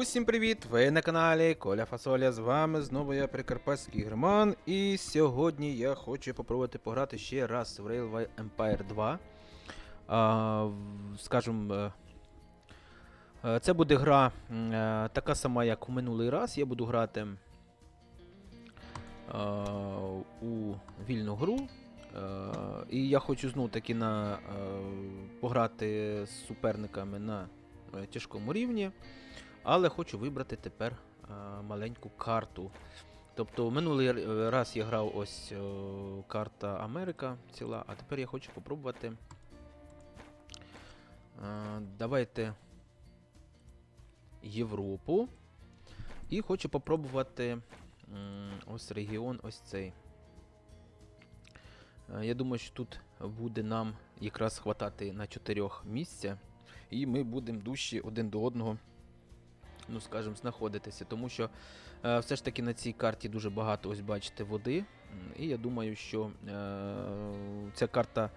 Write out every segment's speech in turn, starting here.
Усім привіт! Ви на каналі Коля Фасоля. З вами знову я Прикарпатський Герман. І сьогодні я хочу попробувати пограти ще раз в Railway Empire 2. А, скажем, е, е, це буде гра е, така сама, як у минулий раз. Я буду грати у вільну гру. І я хочу знову таки на, пограти з суперниками на тяжкому рівні. Але хочу вибрати тепер е, маленьку карту. Тобто минулий раз я грав ось е, карта Америка ціла, а тепер я хочу попробувати. Е, давайте Європу. І хочу попробувати ось регіон ось цей. Е, Я думаю, що тут буде нам якраз хватати на чотирьох місця, і ми будемо дужчі один до одного ну скажімо, знаходитися, тому що е, все ж таки на цій карті дуже багато ось бачите води. І я думаю, що е, ця карта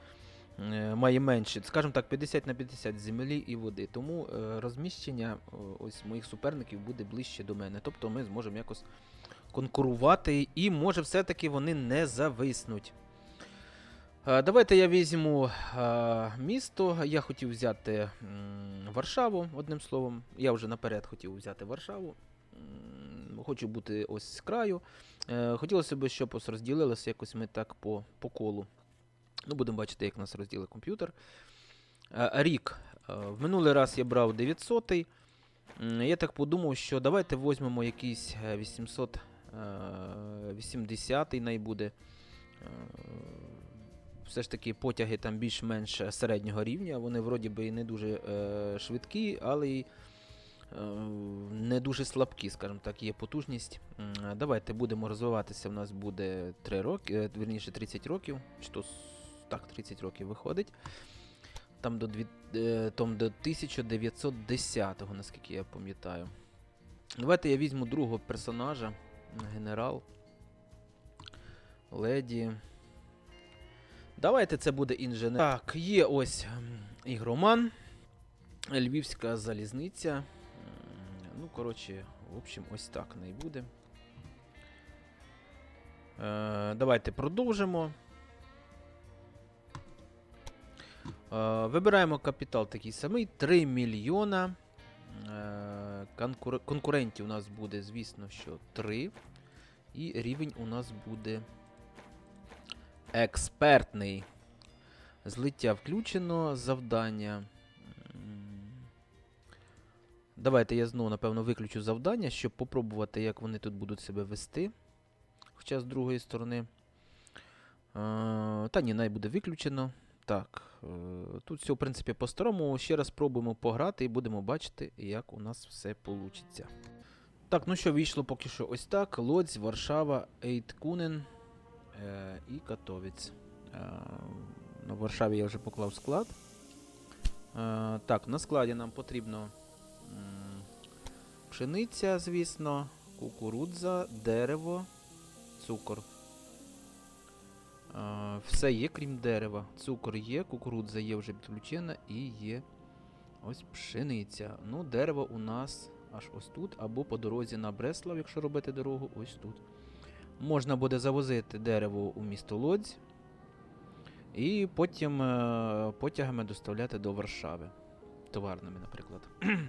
е, має менше, скажімо так, 50 на 50 землі і води. Тому е, розміщення ось моїх суперників буде ближче до мене. Тобто ми зможемо якось конкурувати, і може все-таки вони не зависнуть. Е, Давайте я візьму е, місто. Я хотів взяти Варшаву, одним словом. Я вже наперед хотів взяти Варшаву. Хочу бути ось з краю. Е, Хотілося б, щоб ось розділилося якось ми так по, по колу. Ну, будемо бачити, як нас розділить комп'ютер. Рік. В минулий раз я брав 900. -й. Я так подумав, що давайте візьмемо якийсь е, 880 найбуде. Е, Все ж таки потяги там більш-менш середнього рівня. Вони вроді би і не дуже е, швидкі, але й е, не дуже слабкі, скажімо так, є потужність. Давайте будемо розвиватися. У нас буде 3 роки, е, вірніше 30 років. Чи то так, 30 років виходить. Там до, е, там до 1910-го, наскільки я пам'ятаю. Давайте я візьму другого персонажа, генерал. Леді. Давайте це буде інженер. Так, є ось ігроман. Львівська залізниця. Ну, коротше, в общем, ось так не буде. Е, давайте продовжимо. Е, вибираємо капітал такий самий 3 мільйона. Е, конкур- конкурентів у нас буде, звісно, що 3. І рівень у нас буде експертний. Злиття включено, завдання. Давайте я знову, напевно, виключу завдання, щоб попробувати, як вони тут будуть себе вести. Хоча з другої сторони. Е, та ні, най буде виключено. Так, е, тут все, в принципі, по-старому. Ще раз спробуємо пограти і будемо бачити, як у нас все вийде. Так, ну що, вийшло поки що ось так. Лодзь, Варшава, Ейткунен і Катовець. Е, на Варшаві я вже поклав склад. Е, так, на складі нам потрібно пшениця, звісно, кукурудза, дерево, цукор. Е, все є, крім дерева. Цукор є, кукурудза є вже підключена і є ось пшениця. Ну, дерево у нас аж ось тут, або по дорозі на Бреслав, якщо робити дорогу, ось тут. Можна буде завозити дерево у місто Лодзь і потім е, потягами доставляти до Варшави. Товарними, наприклад.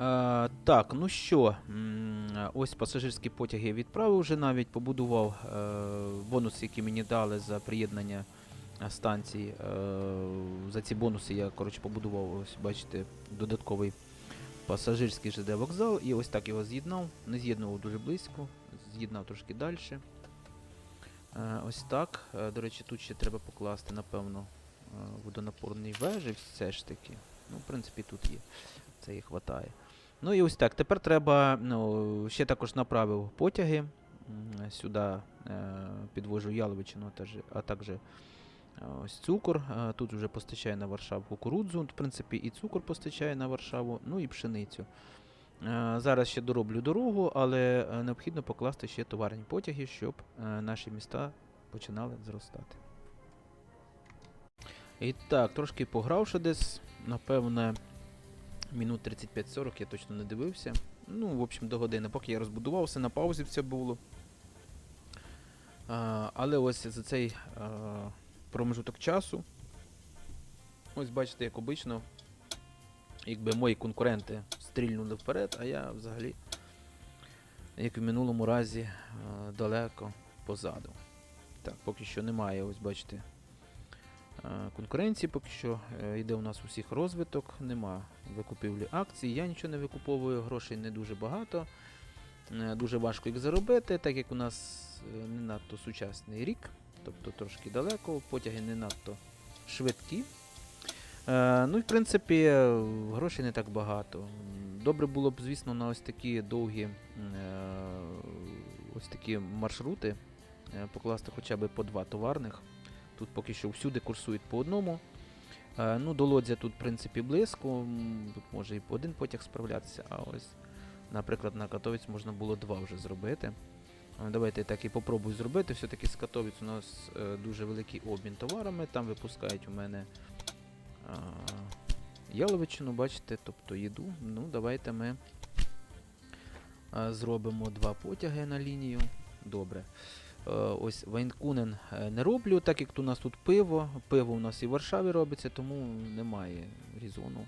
Е, так, ну що, ось пасажирські потяги я відправив вже навіть, побудував е, бонуси, які мені дали за приєднання е, станцій. Е, за ці бонуси я коротше, побудував, ось бачите, додатковий пасажирський ЖД вокзал і ось так його з'єднав. Не з'єднував дуже близько, з'єднав трошки далі. Е, ось так. Е, До речі, тут ще треба покласти, напевно, е, водонапорний вежі все ж таки. Ну, в принципі, тут є. Це і хватає. Ну і ось так. Тепер треба. Ну, ще також направив потяги. Сюди підвожу яловичину, а також ось цукор. Тут вже постачає на Варшаву кукурудзу. В принципі, і цукор постачає на Варшаву, ну і пшеницю. Е, Зараз ще дороблю дорогу, але е, необхідно покласти ще товарні потяги, щоб е, наші міста починали зростати. І так, трошки погравши десь, напевне, Мінут 35-40 я точно не дивився. Ну, в общем, до години, поки я розбудувався, на паузі все було. Але ось за цей промежуток часу. Ось бачите, як обично, якби мої конкуренти стрільнули вперед, а я взагалі, як в минулому разі, далеко позаду. Так, поки що немає, ось бачите, конкуренції, поки що е, йде у нас усіх розвиток, нема викупівлі акцій, я нічого не викуповую, грошей не дуже багато. Е, Дуже важко їх заробити, так як у нас е, не надто сучасний рік, тобто трошки далеко, потяги не надто швидкі. Е, ну в принципі, е, грошей не так багато. Добре було б, звісно, на ось такі довгі е, ось такі маршрути покласти хоча б по два товарних. Тут поки що всюди курсують по одному. Ну, до Лодзя тут, в принципі, близько. Тут може і по один потяг справлятися, а ось, наприклад, на Катовець можна було два вже зробити. Давайте я так і попробую зробити. Все-таки з Катовіць у нас дуже великий обмін товарами. Там випускають у мене яловичину, бачите, тобто їду. Ну, давайте ми зробимо два потяги на лінію. Добре. Е, Ось Вайнкунен е, не роблю, так як у нас тут пиво. Пиво у нас і в Варшаві робиться, тому немає різону,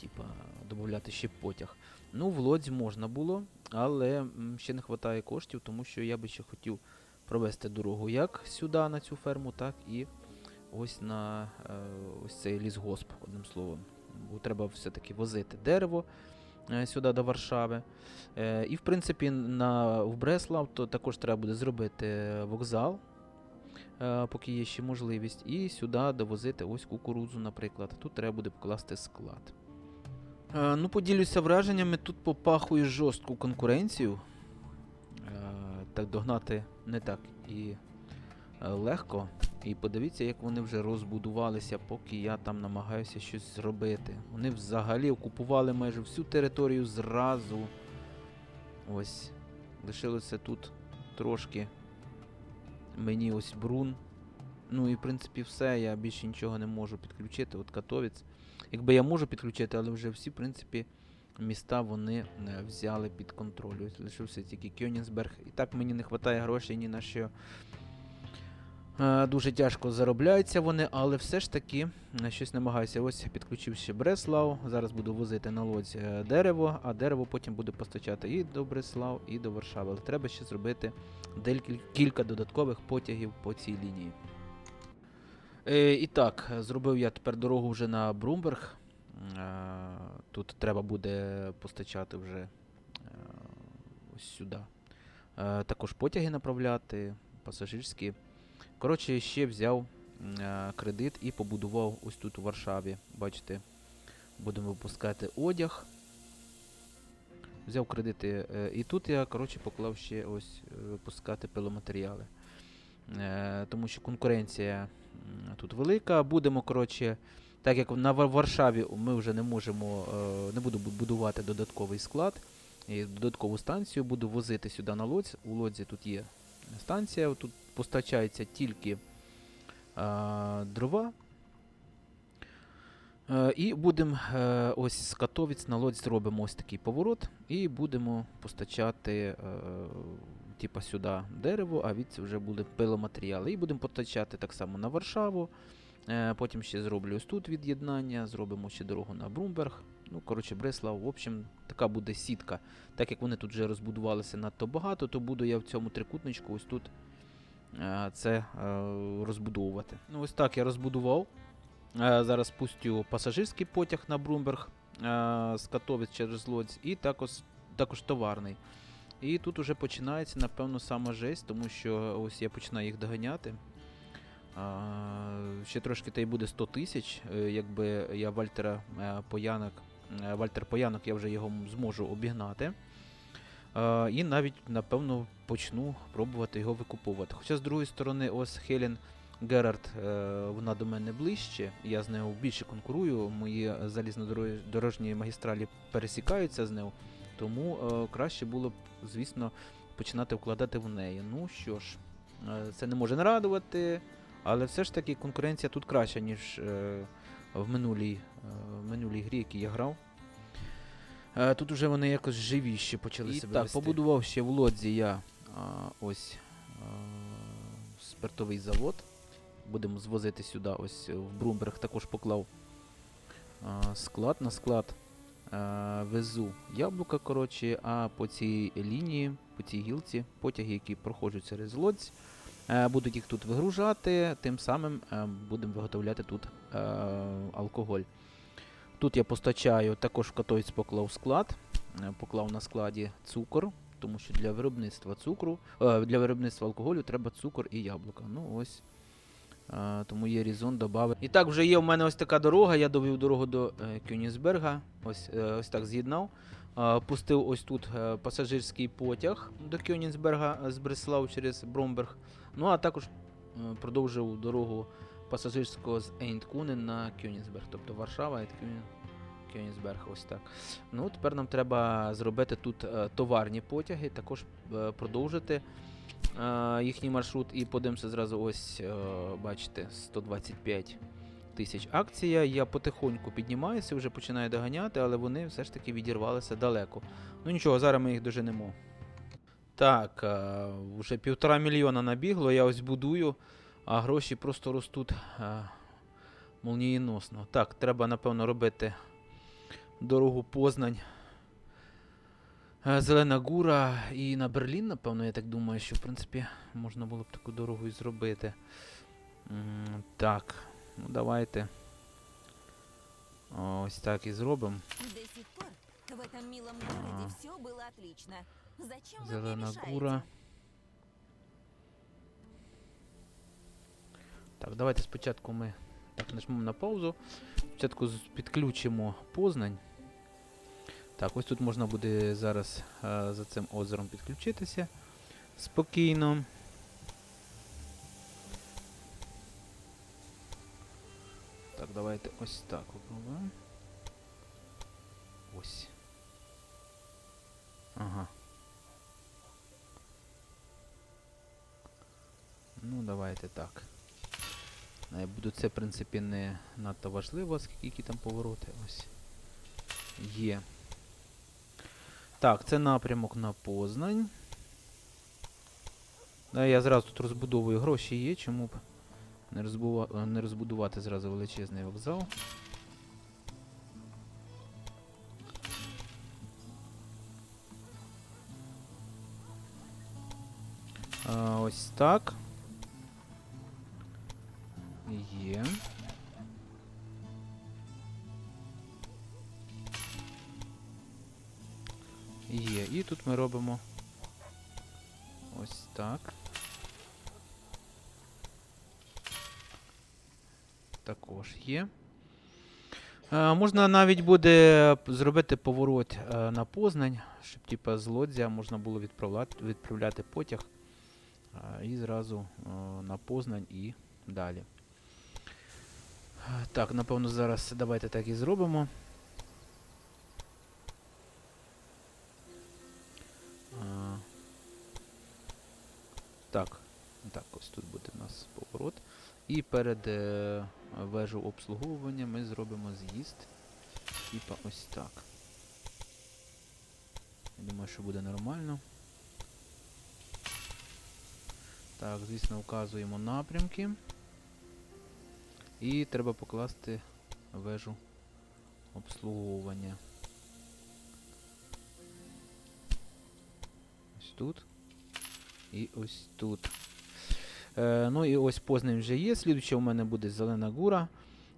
типа, додати ще потяг. Ну, в Лодзі можна було, але ще не вистачає коштів, тому що я би ще хотів провести дорогу як сюди, на цю ферму, так і ось на е, ось цей лісгосп, одним словом. Бо треба все-таки возити дерево е, сюди до Варшави. Е, і в принципі на, в Бреслав то також треба буде зробити вокзал, поки є ще можливість, і сюди довозити ось кукурудзу, наприклад. Тут треба буде покласти склад. Ну, поділюся враженнями, тут попахує жорстку конкуренцію. Так догнати не так і легко. І подивіться, як вони вже розбудувалися, поки я там намагаюся щось зробити. Вони взагалі окупували майже всю територію зразу. Ось. Лишилося тут трошки мені ось брун. Ну і в принципі все, я більше нічого не можу підключити. От Катовіць. Якби я можу підключити, але вже всі, в принципі, міста вони е, взяли під контроль. Ось лишився тільки Кьонінсберг. І так мені не вистачає грошей ні на що. Е, Дуже тяжко заробляються вони, але все ж таки е, щось намагаюся. Ось підключив ще Бреслав. Зараз буду возити на лодзі е, дерево, а дерево потім буду постачати і до Бреслав, і до Варшави. Але треба ще зробити кілька додаткових потягів по цій лінії. І так, зробив я тепер дорогу вже на Брумберг. Тут треба буде постачати вже ось сюди. Також потяги направляти, пасажирські. Коротше, ще взяв е, кредит і побудував ось тут у Варшаві. Бачите, будемо випускати одяг. Взяв кредити. е, І тут я коротше, поклав ще ось е, випускати пиломатеріали. Е, Тому що конкуренція тут велика. Будемо, коротше, так як на Варшаві ми вже не можемо, е, не буду будувати додатковий склад. І додаткову станцію буду возити сюди на лодзь. У лодзі тут є станція, тут постачається тільки а, дрова. Е, і будемо е, ось з Катовіць на лодзь зробимо ось такий поворот, і будемо постачати е, типа сюди дерево, а від вже буде пиломатеріали. І будемо постачати так само на Варшаву. Потім ще зроблю ось тут від'єднання, зробимо ще дорогу на Брумберг. Ну, коротше, Бреслав, в общем, така буде сітка. Так як вони тут вже розбудувалися надто багато, то буду я в цьому трикутничку ось тут це е, розбудовувати. Ну, ось так я розбудував. Е, Зараз пустю пасажирський потяг на Брумберг е, з Катовіць через Лодзь і також, також товарний. І тут уже починається, напевно, сама жесть, тому що ось я починаю їх доганяти. Ще трошки та й буде 100 тисяч, е, якби я Вальтера е, Поянок, е, Вальтер Поянок, я вже його зможу обігнати. І навіть, напевно, почну пробувати його викуповувати. Хоча, з другої сторони, ось Хелен Герард, е, вона до мене ближче, я з нею більше конкурую, мої залізнодорожні магістралі пересікаються з нею, тому е, краще було б, звісно, починати вкладати в неї. Ну що ж, е, це не може не радувати. Але все ж таки конкуренція тут краща, ніж в минулій, в минулій грі, якій я грав. Е, Тут уже вони якось живіші почали І себе так, вести. побудував ще в лодзі я а, ось а, спиртовий завод. Будемо звозити сюди. Ось в Брумберг також поклав а, склад на склад. А, везу яблука, коротше, а по цій лінії, по цій гілці, потяги, які проходять через лодзь, е, будуть їх тут вигружати, тим самим е, будемо виготовляти тут е, алкоголь. Тут я постачаю, також в Катойць поклав склад, е, поклав на складі цукор, тому що для виробництва цукру, е, для виробництва алкоголю треба цукор і яблука. Ну ось. е, Тому є різон додати. І так, вже є в мене ось така дорога. Я довів дорогу до Кюнісберга. Ось, ось так з'єднав. Пустив ось тут пасажирський потяг до Кьонігсберга е, з Бреслав через Бромберг. Ну а також продовжив дорогу пасажирського з Ейнткунен на Кьонігсберг, тобто Варшава і Кьон- ось так. Ну, тепер нам треба зробити тут е, товарні потяги, також е, продовжити е, їхній маршрут і подивимося зразу ось, е, бачите, 125 тисяч акція. Я потихоньку піднімаюся, вже починаю доганяти, але вони все ж таки відірвалися далеко. Ну нічого, зараз ми їх доженемо. Так, е, вже півтора мільйона набігло, я ось будую, а гроші просто ростуть е, молнієносно. Так, треба, напевно, робити дорогу Познань. е, Зелена Гура і на Берлін, напевно, я так думаю, що в принципі можна було б таку дорогу і зробити. М, Так, ну давайте. Ось так і зробимо. До сих пор в этом милом А. городе все было отлично. Зачем вы мне Зелена мешаете? Гура. Так, давайте спочатку ми так нажмемо на паузу. Спочатку підключимо Познань. Так, ось тут можна буде зараз е, за цим озером підключитися спокійно. Так, давайте ось так попробуємо. Ось. Ага. Ну, давайте так. Е, Буду це, в принципі, не надто важливо, скільки там повороти. Ось. Є. Так, це напрямок на Познань. Я зразу тут розбудовую гроші є, чому б не, розбува... не розбудувати зразу величезний вокзал. Ось так. Є. Є. І тут ми робимо ось так. Також є. Е, можна навіть буде зробити поворот е, на Познань, щоб типа з Лодзя можна було відправляти, відправляти потяг е, і зразу е, на Познань і далі. Так, напевно, зараз давайте так і зробимо. Так, так, ось тут буде у нас поворот. І перед е, вежу обслуговування ми зробимо з'їзд. Типа ось так. Я думаю, що буде нормально. Так, звісно, вказуємо напрямки. І треба покласти вежу обслуговування. Ось тут. І ось тут. Е, ну і ось Познань вже є. Слідуюча у мене буде Зелена Гура.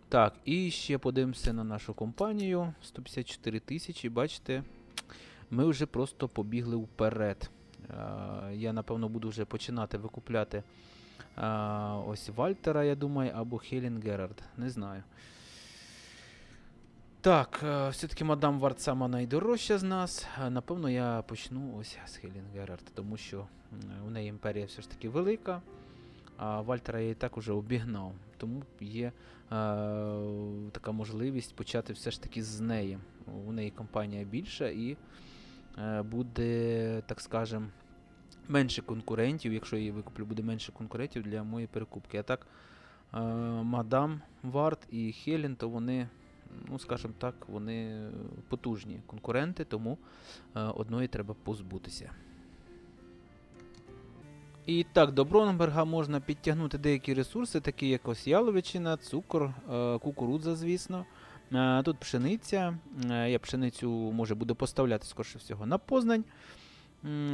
Так, і ще подивимося на нашу компанію. 154 тисячі, бачите, ми вже просто побігли вперед. Е, я, напевно, буду вже починати викупляти е, ось Вальтера, я думаю, або Хелін Герард. Не знаю. Так, е, все-таки мадам Варт сама найдорожча з нас. Е, Напевно, я почну ось з Хелін Герард, тому що у неї імперія все ж таки велика. А Вальтера я і так уже обігнав. Тому є е, така можливість почати все ж таки з неї. У неї компанія більша і е, буде, так скажем, менше конкурентів. Якщо я її викуплю, буде менше конкурентів для моєї перекупки. А так, е, мадам Варт і Хелін, то вони ну скажімо так, вони потужні конкуренти, тому е, одної треба позбутися. І так, до Бронберга можна підтягнути деякі ресурси, такі як ось яловичина, цукор, е, кукурудза, звісно. Тут пшениця. Я пшеницю може буду поставляти скорше всього на Познань.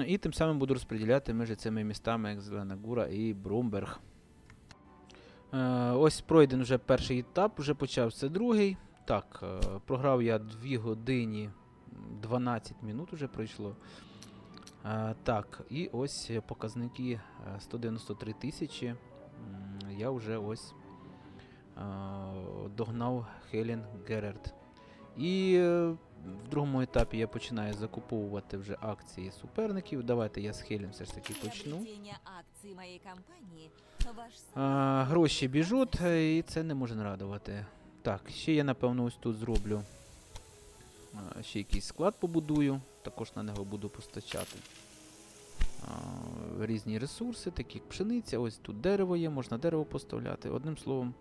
І тим самим буду розподіляти між цими містами, як Зелена Гура і Брумберг. Е, Ось пройден вже перший етап, вже почався другий. Так, е, програв я 2 години 12 минут вже пройшло. Е, Так, і ось показники е, 193 тисячі. Я вже ось догнав Хелен Герерт. І в другому етапі я починаю закуповувати вже акції суперників. Давайте я з Хелен все ж таки почну. А, гроші біжуть, е, і це не може радувати. Так, ще я напевно ось тут зроблю. а, Ще якийсь склад побудую, також на нього буду постачати. а, Різні ресурси, такі як пшениця, ось тут дерево є, можна дерево поставляти. Одним словом,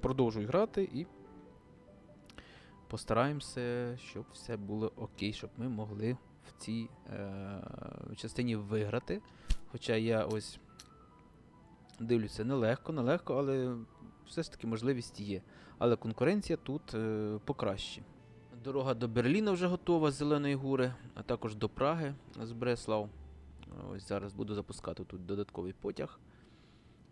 продовжуй грати і постараємося, щоб все було окей, щоб ми могли в цій е, частині виграти. Хоча я ось дивлюся, нелегко, нелегко, але все ж таки можливість є. Але конкуренція тут е, покраще. Дорога до Берліна вже готова з Зеленої гури, а також до Праги з Бреслав. Ось зараз буду запускати тут додатковий потяг.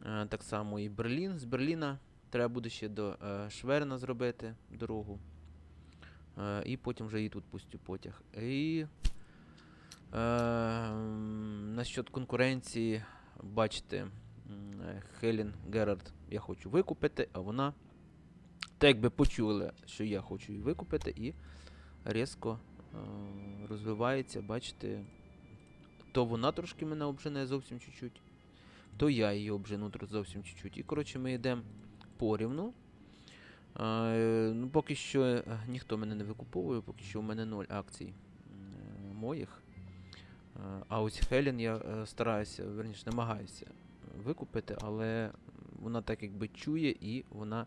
Е, так само і Берлін. З Берліна треба буде ще до е, Шверна зробити дорогу. І потім вже і тут пустю потяг. І е, насчет конкуренції, бачите, е, Герард я хочу викупити, а вона так якби почула, що я хочу її викупити, і різко е, розвивається, бачите. То вона трошки мене обжене зовсім чуть-чуть, то я її обжену зовсім чуть-чуть. І коротше ми йдемо порівну. Е, ну, поки що е, ніхто мене не викуповує, поки що у мене ноль акцій е, моїх. А ось Хелен я стараюся, верніше, намагаюся викупити, але вона так якби чує і вона.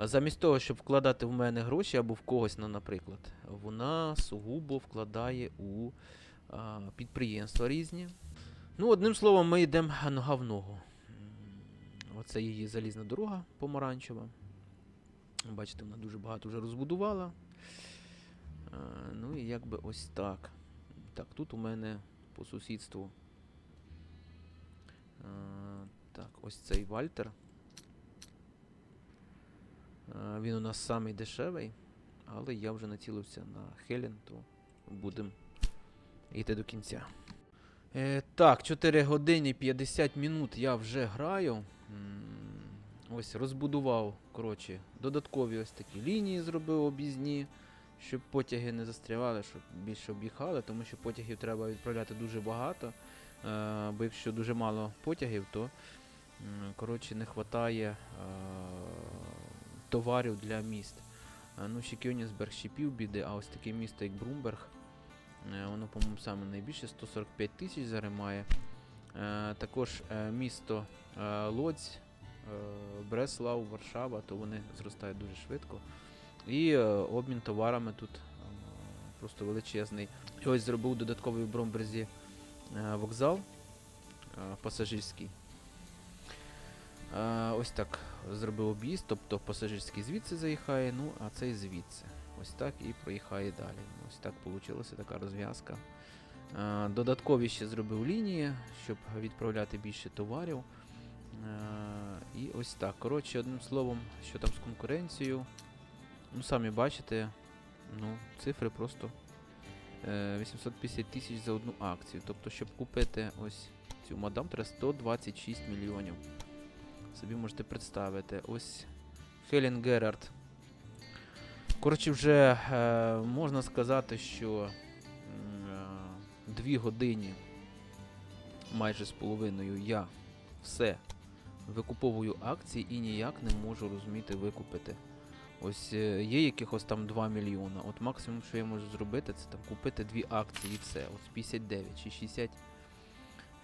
Замість того, щоб вкладати в мене гроші або в когось, ну, наприклад, вона сугубо вкладає у а, підприємства різні. Ну, одним словом, ми йдемо нога в ногу. Оце її залізна дорога помаранчева. Бачите, вона дуже багато вже розбудувала. Е, ну і якби ось так. Так, тут у мене по сусідству. Е, так, ось цей Вальтер. Е, він у нас самий дешевий, але я вже націлився на Хелен, то будемо йти до кінця. Е, так, 4 години 50 минут я вже граю. Ось розбудував, коротше, додаткові ось такі лінії зробив об'їзні, щоб потяги не застрявали, щоб більше об'їхали, тому що потягів треба відправляти дуже багато. Е, бо якщо дуже мало потягів, то коротше, не вистачає е, товарів для міст. Е, ну, ще Кьонісберг ще півбіди, а ось таке місто, як Брумберг, воно, по-моєму, саме найбільше 145 тисяч зараз має. Е, також місто Лодзь, Бреслав, Варшава, то вони зростають дуже швидко. І е, обмін товарами тут е, просто величезний. І ось зробив додатковий в Бромберзі е, вокзал е, пасажирський. Е, ось так зробив об'їзд, тобто пасажирський звідси заїхає, ну а цей звідси. Ось так і проїхає далі. Ось так вийшла така розв'язка. Е, Додаткові ще зробив лінії, щоб відправляти більше товарів. Е, І ось так. Коротше, одним словом, що там з конкуренцією. Ну, самі бачите, ну, цифри просто е, 850 тисяч за одну акцію. Тобто, щоб купити ось цю мадам, треба 126 мільйонів. Собі можете представити. Ось Хелен Герард. Коротше, вже е, можна сказати, що е, дві години майже з половиною я все викуповую акції і ніяк не можу розуміти викупити. Ось е, є якихось там 2 мільйона. От максимум, що я можу зробити, це там купити дві акції і все. От 59 чи 60,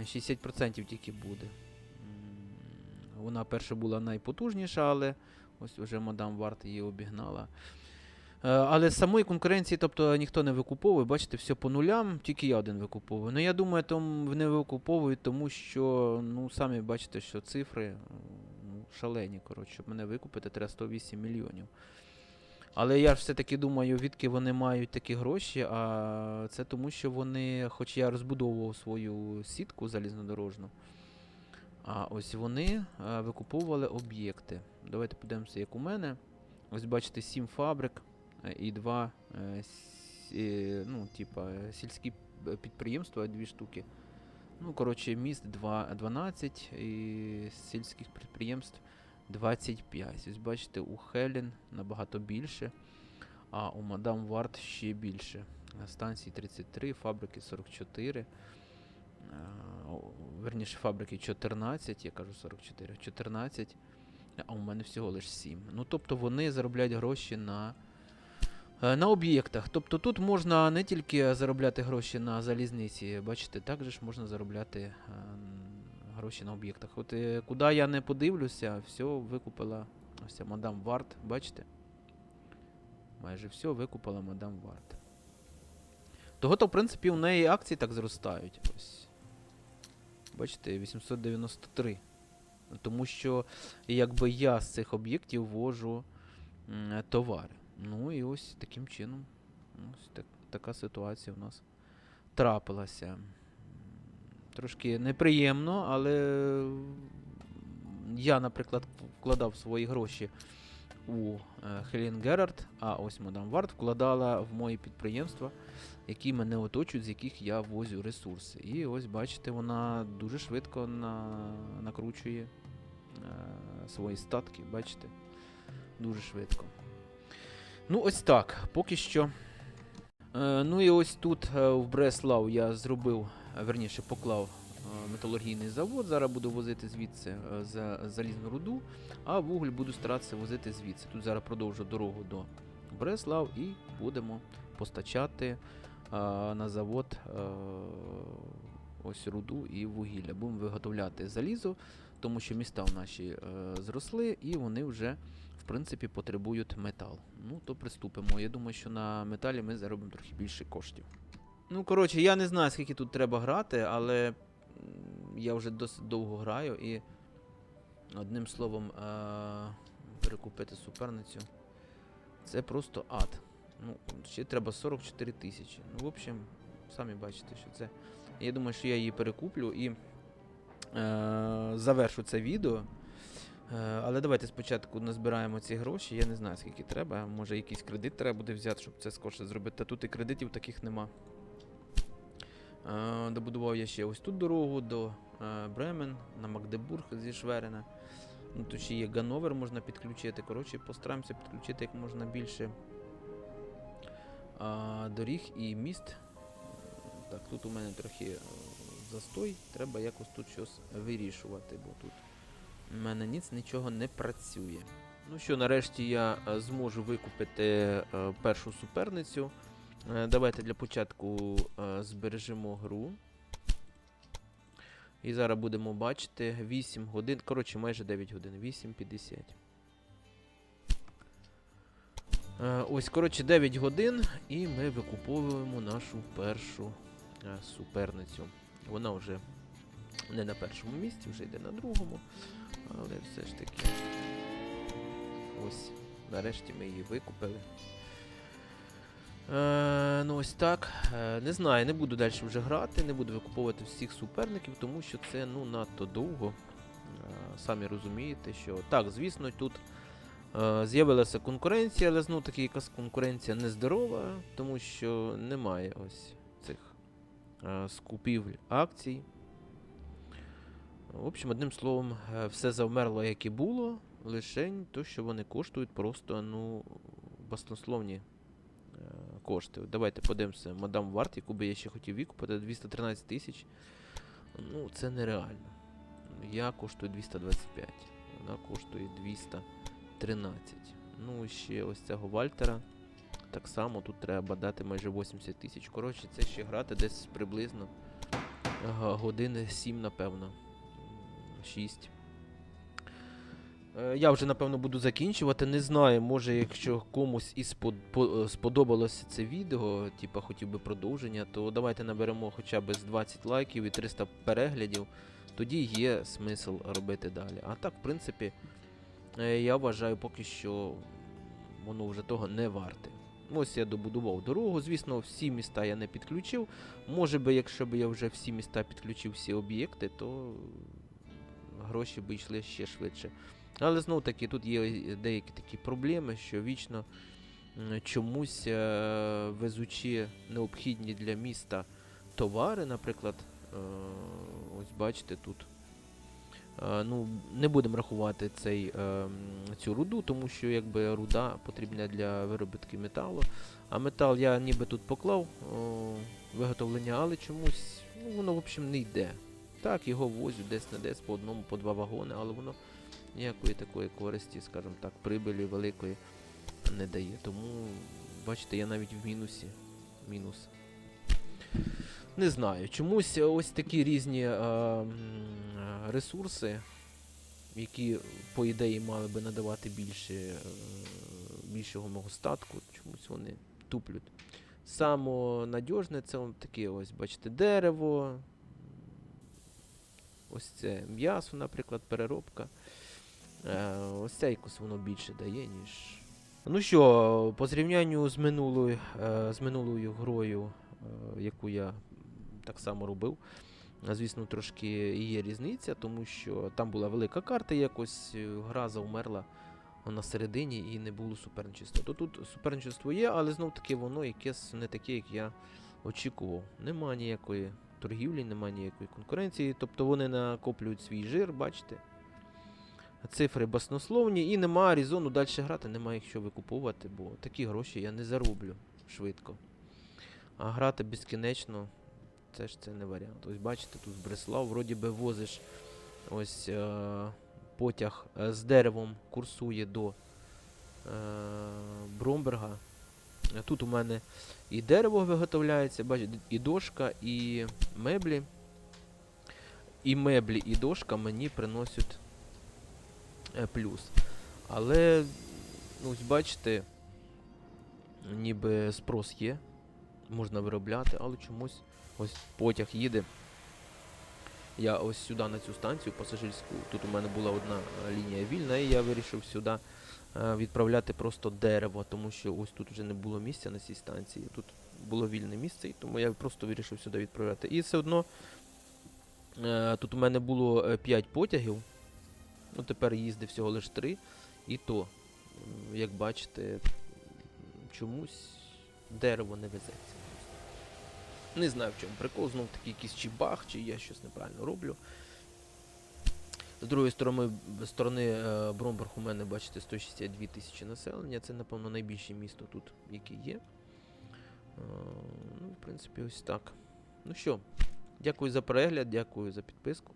60% тільки буде. Вона перша була найпотужніша, але ось вже мадам Варт її обігнала. Е, Але самої конкуренції, тобто ніхто не викуповує, бачите, все по нулям, тільки я один викуповую. Ну я думаю, там вони викуповують, тому що, ну, самі бачите, що цифри ну, шалені. Коротше, щоб мене викупити, треба 108 мільйонів. Але я ж все-таки думаю, відки вони мають такі гроші, а це тому, що вони, хоч я розбудовував свою сітку залізнодорожну, а ось вони е, викуповували об'єкти. Давайте подивимося, як у мене. Ось бачите, 7 фабрик і два е, е, ну, типа, сільські підприємства, дві штуки. Ну, коротше, міст два- 12 і сільських підприємств 25. Ось бачите, у Хелен набагато більше, а у Мадам Варт ще більше. Станції 33, фабрики 44. е, Верніше, фабрики 14, я кажу 44, 14, а у мене всього лише 7. Ну, тобто вони заробляють гроші на, на об'єктах. Тобто тут можна не тільки заробляти гроші на залізниці, бачите, також можна заробляти е, гроші на об'єктах. От е, куди я не подивлюся, все викупила ось мадам Варт, бачите? Майже все викупила мадам Варт. Того, то, в принципі, у неї акції так зростають. Ось. Бачите, 893. Тому що якби я з цих об'єктів ввожу товари. Ну і ось таким чином. Ось так, така ситуація у нас трапилася. Трошки неприємно, але я, наприклад, вкладав свої гроші у е, Хелен Герард, а ось мадам Варт вкладала в мої підприємства, які мене оточують, з яких я возю ресурси. І ось бачите, вона дуже швидко на, накручує е, свої статки, бачите? Дуже швидко. Ну, ось так. Поки що. Е, ну і ось тут е, в Бреслав я зробив, е, верніше поклав е, металургійний завод. Зараз буду возити звідси е, за залізну руду, а вуголь буду старатися возити звідси. Тут зараз продовжу дорогу до Бреслав і будемо постачати е, на завод е, ось руду і вугілля. Будемо виготовляти залізо, тому що міста в наші е, зросли і вони вже в принципі потребують метал. Ну то приступимо. Я думаю, що на металі ми заробимо трохи більше коштів. Ну, коротше, я не знаю, скільки тут треба грати, але я вже досить довго граю і одним словом е- перекупити суперницю. Це просто ад. Ну, ще треба 44 тисячі. Ну, в общем, самі бачите, що це. Я думаю, що я її перекуплю і завершу це відео. Е, Але давайте спочатку назбираємо ці гроші. Я не знаю, скільки треба. Може якийсь кредит треба буде взяти, щоб це скорше зробити. Та тут і кредитів таких нема. Е, Добудував я ще ось тут дорогу до е, Бремен, на Магдебург зі Шверена. Ну, тут ще є Ганновер можна підключити. Коротше, постараємося підключити як можна більше доріг і міст. Так, тут у мене трохи е, застой. Треба якось тут щось вирішувати, бо тут у мене ніц нічого не працює. Ну що, нарешті я е, зможу викупити е, першу суперницю. Е, Давайте для початку збережемо гру. І зараз будемо бачити 8 годин. Коротше, майже 9 годин. 8.50. Е, Ось, коротше, 9 годин, і ми викуповуємо нашу першу суперницю. Вона вже не на першому місці, вже йде на другому. Але все ж таки. Ось, нарешті ми її викупили. Е, ну ось так. Е, не знаю, не буду далі вже грати, не буду викуповувати всіх суперників, тому що це ну надто довго. Е, самі розумієте, що так, звісно, тут е, з'явилася конкуренція, але знову таки якась конкуренція нездорова, тому що немає ось е, скупівель акцій. В общем, одним словом, е, все завмерло, як і було, лишень то, що вони коштують просто ну, баснословні е, кошти. Давайте подивимося, мадам Варт, яку би я ще хотів викупити, 213 тисяч. Ну, це нереально. Я коштую 225, вона коштує 213. Ну, ще ось цього Вальтера. Так само тут треба дати майже 80 тисяч. Коротше, це ще грати десь приблизно години 7, напевно. 6. Е, Я вже напевно буду закінчувати. Не знаю, може, якщо комусь і е, сподобалося це відео, типа хотів би продовження, то давайте наберемо хоча б з 20 лайків і 300 переглядів. Тоді є смисл робити далі. А так, в принципі, е, я вважаю поки що воно вже того не варте. Ось я добудував дорогу. Звісно, всі міста я не підключив. Може би, якщо б я вже всі міста підключив, всі об'єкти, то гроші б йшли ще швидше. Але знов таки тут є деякі такі проблеми, що вічно чомусь е, везучи необхідні для міста товари, наприклад, е, ось бачите тут. Е, ну, не будемо рахувати цей, е, цю руду, тому що якби руда потрібна для виробітки металу. А метал я ніби тут поклав о, виготовлення, але чомусь ну, воно в общем не йде. Так, його возять десь не десь по одному, по два вагони, але воно ніякої такої користі, скажімо так, прибилі великої не дає. Тому, бачите, я навіть в мінусі. Мінус. Не знаю. Чомусь ось такі різні е, е, ресурси, які, по ідеї, мали би надавати більше, е, більшого мого статку, чомусь вони туплють. Само надіжне це таке ось, бачите, дерево. Ось це м'ясо, наприклад, переробка. Е, ось це якось воно більше дає, ніж. Ну що, по зрівнянню з минулою, е, з минулою грою, е, яку я так само робив, звісно, трошки є різниця, тому що там була велика карта, якось е, гра заумерла на середині і не було суперничества. То тут суперничество є, але знов таки воно якесь не таке, як я очікував. Нема ніякої торгівлі, нема ніякої конкуренції. Тобто вони накоплюють свій жир, бачите. Цифри баснословні і нема різону далі грати, немає їх що викуповувати, бо такі гроші я не зароблю швидко. А грати безкінечно це ж це не варіант. Ось бачите, тут Бреслав, вроді би возиш ось е, потяг е, з деревом курсує до е, Бромберга. Тут у мене і дерево виготовляється, бачите, і дошка, і меблі. І меблі, і дошка мені приносять е, плюс. Але, ну, ось бачите, ніби спрос є, можна виробляти, але чомусь ось потяг їде. Я ось сюди на цю станцію пасажирську. Тут у мене була одна е, лінія вільна, і я вирішив сюди е, відправляти просто дерево, тому що ось тут вже не було місця на цій станції. Тут було вільне місце, і тому я просто вирішив сюди відправляти. І все одно е, тут у мене було 5 потягів. Ну, тепер їздить всього лише 3. І то, як бачите, чомусь дерево не везеться. Не знаю в чому прикол, знов таки якийсь чи баг, чи я щось неправильно роблю. З другої сторони, сторони е, Бромберг у мене, бачите, 162 тисячі населення. Це, напевно, найбільше місто тут, яке є. Е, Ну, в принципі, ось так. Ну що, дякую за перегляд, дякую за підписку.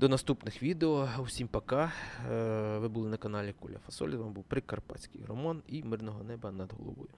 До наступних відео. Усім пока. Е, Ви були на каналі Коля Фасолі. З вами був Прикарпатський Роман і мирного неба над головою.